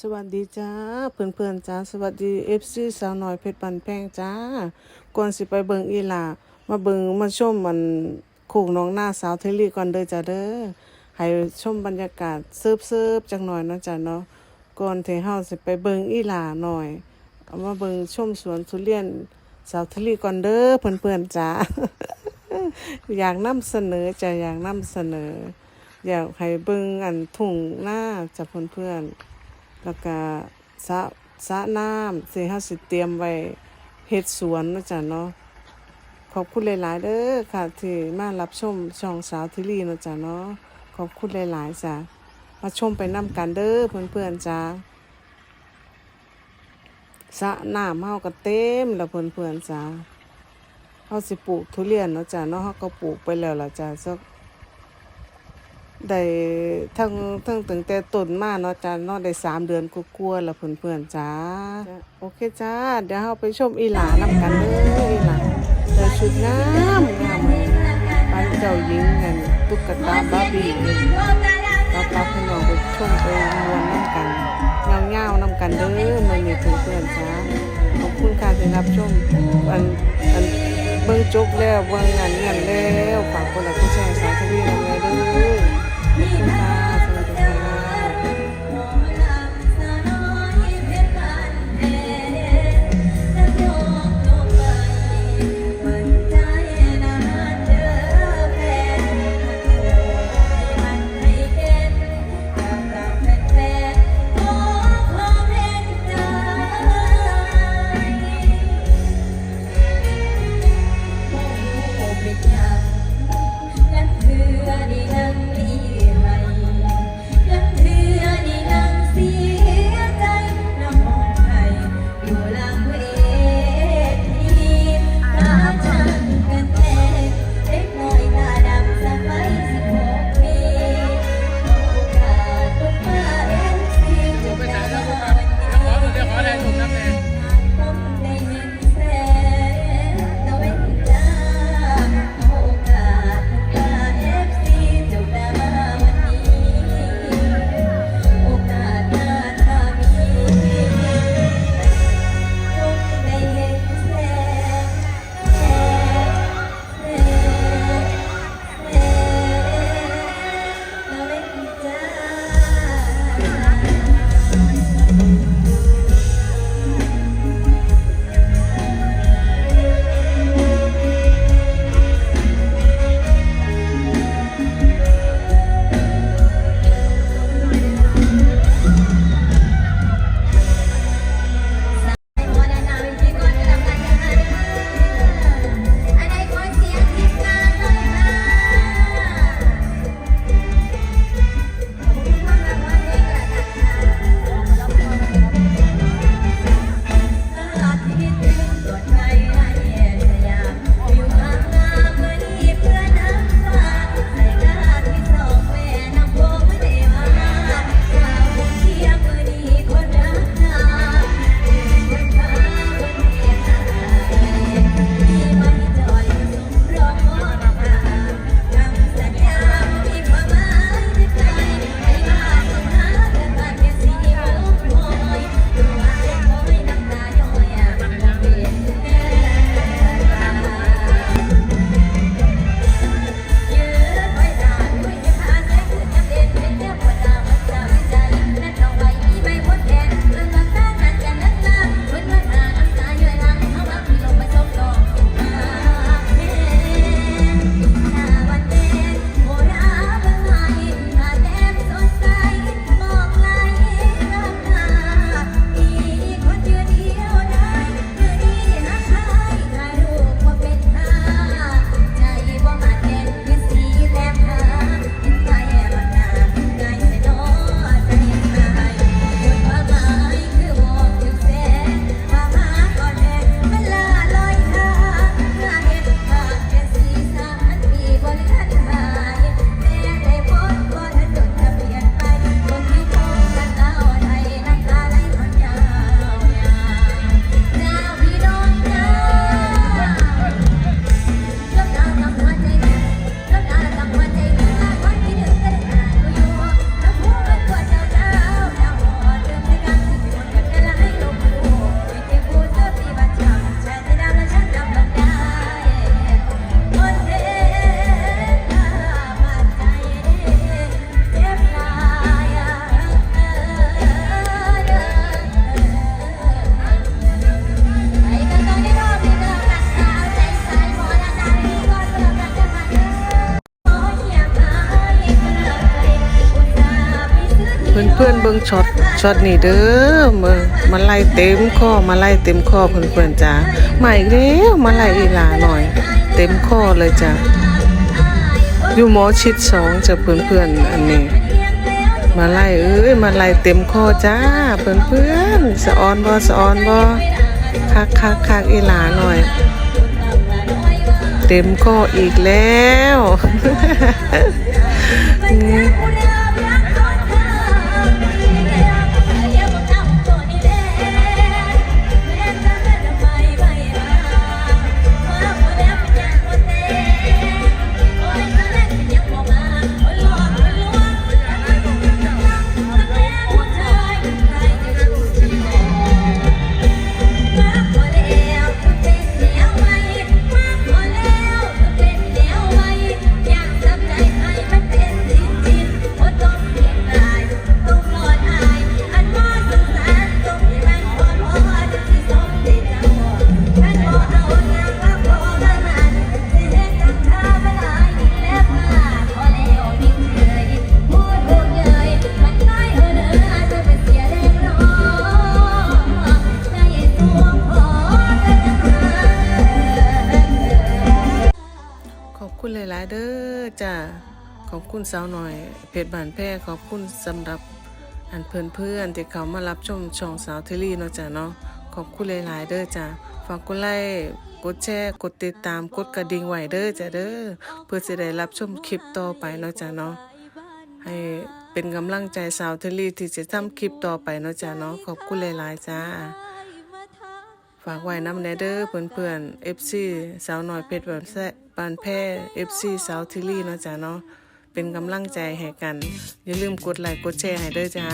สวัสดีจ้าเพื่อนๆจ้าสวัสดีเอฟซีสาวน้อยเพชรปันแพงจ้าก่อนสิไปเบิงอีหลามาเบิงมาชมมันโคกน้องหน้าสาวเทลี่ก่อนเด้อจ้าเด้อให้ชมบรรยากาศเซิบๆจักหน่อยเนาะจ้าเนาะก่อนเทเฮาสิไปเบิงอีหลาหน่อยเอามาเบิงชมสวนทุเรียนสาวเทลี่ก่อนเด้อเพื่อนๆจ้าอยากนำเสนอจ้ะอยากนำเสนอ อยากให้เบิงอันทุ่งหน้าจ้ะเพื่อนๆ แล้วก็สระสระน้ำสิเฮาสิเตรียมไว้เฮ็ดสวนนะจ้ะเนาะขอบคุณหลาย ๆเด้อค่ะที่มารับชมช่องสาวทิลีนะจ้ะเนาะขอบคุณหลาย ๆจ้ะมาชมไปนํกันเด้อเพื่อนๆจ้ะสระน้ำเฮาก็เต็มแล้วเพื่อนๆจ้ะเฮาสิปลูกทุเรียนเนาะจ้ะเนาะเฮาก็ปลูกไปแล้วล่ะจ้ะสัก ได้ทั้งทั้งตั้งแต่ต้นมาเนาะจ้าเนาะได้สามเดือนกว่าๆแล้วเพื่อนๆจ้าโอเคจ้า เดี๋ยวเราไปชมอีหลานำกันเด้ออีหลาแต่ชุดงามงามเลยบ้านเจ้าหญิงนั่นตุ๊กตาบาร์บี้เราปรับให้น้องไปชมไปมวนน้ำกันเงาๆน้ำกันเด้อมื้อนี้เพื่อนๆจ้าขอบคุณค่ะที่รับชมอันอันเบิ่งจบแล้วเบิ่งงานเงินแล้วฝากคนละ ช็อตช็อตนี่เด้อมามาไล่เต็มข้อมาไล่เต็มข้อเพื่อนๆจ้ามาอีกแล้วมาไล่อีหลาหน่อย เต็มข้อเลยจ้ะอยู่หมอชิดสองจะเพื่อนๆอันนี้มาไล่เอ้ยมาไล่เต็มข้อจ้าเพื่อนๆสะออนบ่สะออนบ่คักคักคักอีหลาหน่อย เต็มข้ออีกแล้ว หลายๆเด้อจ้าขอบคุณสาวหน่อย เพจบานแพร่ขอบคุณสำหรับอันเพื่อนๆที่เขามารับชมช่องสาวเทลลี่เนาะจ้าเนาะขอบคุณหลายๆเด้อจ้าฝากกดไลค์กดแชร์กดติดตามกดกระดิ่งไว้เด้อจ้าเด้อเพื่อจะได้รับชมคลิปต่อไปเนาะจ้าเนาะให้เป็นกำลังใจสาวเทลลี่ที่จะทำคลิปต่อไปเนาะจ้าเนาะขอบคุณหลายๆจ้า ฝากไว้น้ำแนเดอร์เพื่อนๆ FC สาวหน่อยเพชรบานแซ่บานแพร่ FC สาวทิลี่เนาะจ้ะเนาะเป็นกำลังใจให้กัน อย่าลืมกดไลค์กดแชร์ให้เด้อจ้า